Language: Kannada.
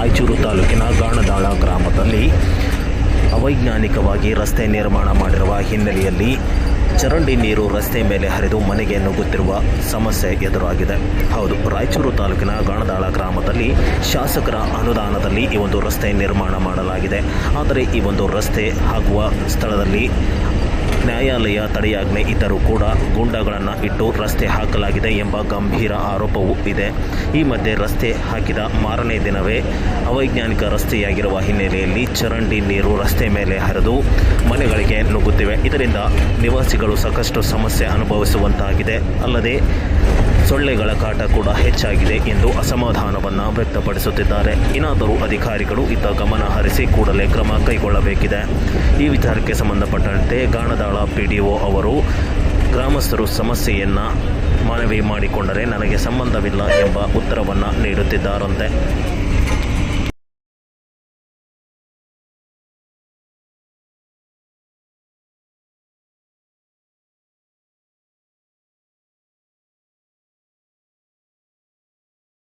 ರಾಯಚೂರು ತಾಲೂಕಿನ ಗಾಣದಾಳ ಗ್ರಾಮದಲ್ಲಿ ಅವೈಜ್ಞಾನಿಕವಾಗಿ ರಸ್ತೆ ನಿರ್ಮಾಣ ಮಾಡಿರುವ ಹಿನ್ನೆಲೆಯಲ್ಲಿ ಚರಂಡಿ ನೀರು ರಸ್ತೆ ಮೇಲೆ ಹರಿದು ಮನೆಗೆ ನುಗ್ಗುತ್ತಿರುವ ಸಮಸ್ಯೆ ಎದುರಾಗಿದೆ. ಹೌದು, ರಾಯಚೂರು ತಾಲೂಕಿನ ಗಾಣದಾಳ ಗ್ರಾಮದಲ್ಲಿ ಶಾಸಕರ ಅನುದಾನದಲ್ಲಿ ಈ ಒಂದು ರಸ್ತೆ ನಿರ್ಮಾಣ ಮಾಡಲಾಗಿದೆ. ಆದರೆ ಈ ಒಂದು ರಸ್ತೆ ಆಗುವ ಸ್ಥಳದಲ್ಲಿ ನ್ಯಾಯಾಲಯ ತಡೆಯಾಜ್ಞೆ ಇದ್ದರೂ ಕೂಡ ಗೂಂಡಾಗಳನ್ನು ಇಟ್ಟು ರಸ್ತೆ ಹಾಕಲಾಗಿದೆ ಎಂಬ ಗಂಭೀರ ಆರೋಪವೂ ಇದೆ. ಈ ಮಧ್ಯೆ ರಸ್ತೆ ಹಾಕಿದ ಮಾರನೇ ದಿನವೇ ಅವೈಜ್ಞಾನಿಕ ರಸ್ತೆಯಾಗಿರುವ ಹಿನ್ನೆಲೆಯಲ್ಲಿ ಚರಂಡಿ ನೀರು ರಸ್ತೆ ಮೇಲೆ ಹರಿದು ಮನೆಗಳಿಗೆ ನುಗ್ಗುತ್ತಿವೆ. ಇದರಿಂದ ನಿವಾಸಿಗಳು ಸಾಕಷ್ಟು ಸಮಸ್ಯೆ ಅನುಭವಿಸುವಂತಾಗಿದೆ. ಅಲ್ಲದೆ ಸೊಳ್ಳೆಗಳ ಕಾಟ ಕೂಡ ಹೆಚ್ಚಾಗಿದೆ ಎಂದು ಅಸಮಾಧಾನವನ್ನು ವ್ಯಕ್ತಪಡಿಸುತ್ತಿದ್ದಾರೆ. ಇನ್ನಾದರೂ ಅಧಿಕಾರಿಗಳು ಇತ್ತ ಗಮನ ಹರಿಸಿ ಕೂಡಲೇ ಕ್ರಮ ಕೈಗೊಳ್ಳಬೇಕಿದೆ. ಈ ವಿಚಾರಕ್ಕೆ ಸಂಬಂಧಪಟ್ಟಂತೆ ಗಾಣದಾಳ ಪಿ ಡಿ ಒ ಅವರು ಗ್ರಾಮಸ್ಥರು ಸಮಸ್ಯೆಯನ್ನು ಮನವಿ ಮಾಡಿಕೊಂಡರೆ ನನಗೆ ಸಂಬಂಧವಿಲ್ಲ ಎಂಬ ಉತ್ತರವನ್ನು ನೀಡುತ್ತಿದ್ದಾರಂತೆ.